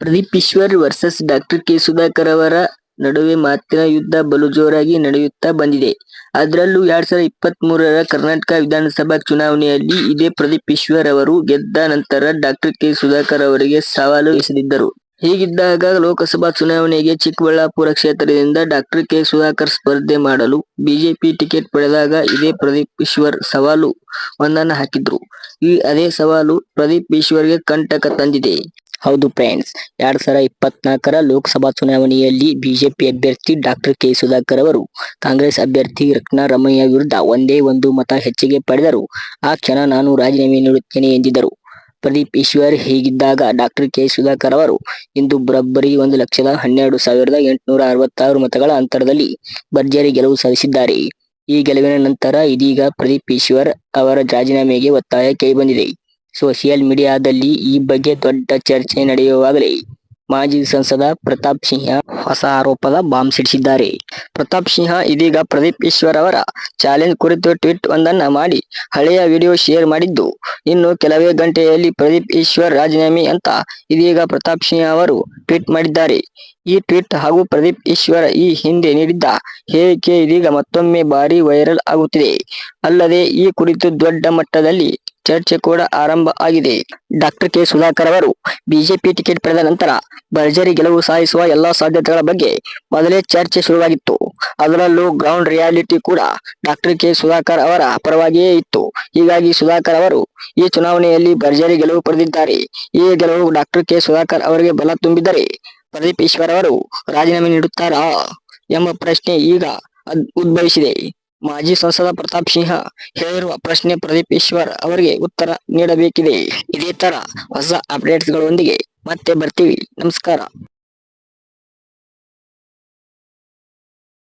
Pradeep Eshwar versus doctor K Sudhakar ಅವರ ನಡುವೆ ಮಾತಿನ ಯುದ್ಧ ಬಲು ಜೋರಾಗಿ ನಡೆಯುತ್ತಾ ಬಂದಿದೆ. ಅದರಲ್ಲೂ ಎರಡ್ ಸಾವಿರದ ಇಪ್ಪತ್ತ್ ಮೂರರ ಕರ್ನಾಟಕ ವಿಧಾನಸಭಾ ಚುನಾವಣೆಯಲ್ಲಿ ಇದೇ ಪ್ರದೀಪ್ ಈಶ್ವರ್ ಅವರು ಗೆದ್ದ ನಂತರ ಡಾಕ್ಟರ್ ಕೆ ಸುಧಾಕರ್ ಅವರಿಗೆ ಸವಾಲು ಎಸೆದಿದ್ದರು. ಹೀಗಿದ್ದಾಗ ಲೋಕಸಭಾ ಚುನಾವಣೆಗೆ ಚಿಕ್ಕಬಳ್ಳಾಪುರ ಕ್ಷೇತ್ರದಿಂದ ಡಾಕ್ಟರ್ ಕೆ ಸುಧಾಕರ್ ಸ್ಪರ್ಧೆ ಮಾಡಲು ಬಿಜೆಪಿ ಟಿಕೆಟ್ ಪಡೆದಾಗ ಇದೇ ಪ್ರದೀಪ್ ಈಶ್ವರ್ ಸವಾಲು ಒಂದನ್ನ ಹಾಕಿದ್ರು. ಈ ಅದೇ ಸವಾಲು ಪ್ರದೀಪ್ ಈಶ್ವರ್ಗೆ ಕಂಟಕ ತಂದಿದೆ. ಹೌದು ಫ್ರೆಂಡ್ಸ್, ಎರಡ್ ಸಾವಿರದ ಇಪ್ಪತ್ನಾಲ್ಕರ ಲೋಕಸಭಾ ಚುನಾವಣೆಯಲ್ಲಿ ಬಿಜೆಪಿ ಅಭ್ಯರ್ಥಿ ಡಾಕ್ಟರ್ ಕೆ ಸುಧಾಕರ್ ಅವರು, ಕಾಂಗ್ರೆಸ್ ಅಭ್ಯರ್ಥಿ ರತ್ನಾ ರಮಯ್ಯ ವಿರುದ್ಧ ಒಂದೇ ಒಂದು ಮತ ಹೆಚ್ಚಿಗೆ ಪಡೆದರು. ಆ ಕ್ಷಣ ನಾನು ರಾಜೀನಾಮೆ ನೀಡುತ್ತೇನೆ ಎಂದಿದ್ದರು. ಪ್ರದೀಪ್ ಈಶ್ವರ್ ಹೀಗಿದ್ದಾಗ ಡಾಕ್ಟರ್ ಕೆ ಸುಧಾಕರ್ ಅವರು, ಇಂದು ಬರೋಬ್ಬರಿ ಒಂದು ಲಕ್ಷದ ಹನ್ನೆರಡು ಸಾವಿರದ ಎಂಟುನೂರ ಅರವತ್ತಾರು ಮತಗಳ ಅಂತರದಲ್ಲಿ ಭರ್ಜರಿ ಗೆಲುವು ಸಾಧಿಸಿದ್ದಾರೆ. ಈ ಗೆಲುವಿನ ನಂತರ ಇದೀಗ ಪ್ರದೀಪ್ ಈಶ್ವರ್ ಅವರ ರಾಜೀನಾಮೆಗೆ ಒತ್ತಾಯ ಕೇಳಿಬಂದಿದೆ. ಸೋಷಿಯಲ್ ಮೀಡಿಯಾದಲ್ಲಿ ಈ ಬಗ್ಗೆ ದೊಡ್ಡ ಚರ್ಚೆ ನಡೆಯುವಾಗಲೇ ಮಾಜಿ ಸಂಸದ ಪ್ರತಾಪ್ ಸಿಂಹ ಹೊಸ ಆರೋಪದ ಬಾಂಬ್ ಸಿಡಿಸಿದ್ದಾರೆ. ಪ್ರತಾಪ್ ಸಿಂಹ ಇದೀಗ ಪ್ರದೀಪ್ ಈಶ್ವರ್ ಅವರ ಚಾಲೆಂಜ್ ಕುರಿತು ಟ್ವೀಟ್ ಒಂದನ್ನ ಮಾಡಿ ಹಳೆಯ ವಿಡಿಯೋ ಶೇರ್ ಮಾಡಿದ್ದು, ಇನ್ನು ಕೆಲವೇ ಗಂಟೆಯಲ್ಲಿ ಪ್ರದೀಪ್ ಈಶ್ವರ್ ರಾಜೀನಾಮೆ ಅಂತ ಇದೀಗ ಪ್ರತಾಪ್ ಸಿಂಹ ಅವರು ಟ್ವೀಟ್ ಮಾಡಿದ್ದಾರೆ. ಈ ಟ್ವೀಟ್ ಹಾಗೂ ಪ್ರದೀಪ್ ಈಶ್ವರ್ ಈ ಹಿಂದೆ ನೀಡಿದ್ದ ಹೇಳಿಕೆ ಇದೀಗ ಮತ್ತೊಮ್ಮೆ ಭಾರಿ ವೈರಲ್ ಆಗುತ್ತಿದೆ. ಅಲ್ಲದೆ ಈ ಕುರಿತು ದೊಡ್ಡ ಮಟ್ಟದಲ್ಲಿ ಚರ್ಚೆ ಕೂಡ ಆರಂಭ ಆಗಿದೆ. Doctor K. ಸುಧಾಕರ್ ಅವರು ಬಿಜೆಪಿ ಟಿಕೆಟ್ ಪಡೆದ ನಂತರ ಭರ್ಜರಿ ಗೆಲುವು ಸಾಧಿಸುವ ಎಲ್ಲಾ ಸಾಧ್ಯತೆಗಳ ಬಗ್ಗೆ ಮೊದಲೇ ಚರ್ಚೆ ಶುರುವಾಗಿತ್ತು. ಅದರಲ್ಲೂ ಗ್ರೌಂಡ್ ರಿಯಾಲಿಟಿ ಕೂಡ ಡಾಕ್ಟರ್ ಕೆ. ಸುಧಾಕರ್ ಅವರ ಪರವಾಗಿಯೇ ಇತ್ತು. ಹೀಗಾಗಿ ಸುಧಾಕರ್ ಅವರು ಈ ಚುನಾವಣೆಯಲ್ಲಿ ಭರ್ಜರಿ ಗೆಲುವು ಪಡೆದಿದ್ದಾರೆ. ಈ ಗೆಲುವು ಡಾಕ್ಟರ್ ಕೆ. ಸುಧಾಕರ್ ಅವರಿಗೆ ಬಲ ತುಂಬಿದರೆ ಪ್ರದೀಪ್ ಈಶ್ವರ್ ಅವರು ರಾಜೀನಾಮೆ ನೀಡುತ್ತಾರಾ ಎಂಬ ಪ್ರಶ್ನೆ ಈಗ ಉದ್ಭವಿಸಿದೆ. ಮಾಜಿ ಸಂಸದ ಪ್ರತಾಪ್ ಸಿಂಹ ಹೇಳಿರುವ ಪ್ರಶ್ನೆ ಪ್ರದೀಪ್ ಈಶ್ವರ್ ಅವರಿಗೆ ಉತ್ತರ ನೀಡಬೇಕಿದೆ. ಇದೇ ತರ ಹೊಸ ಅಪ್ಡೇಟ್ಸ್ಗಳೊಂದಿಗೆ ಮತ್ತೆ ಬರ್ತೀವಿ. ನಮಸ್ಕಾರ.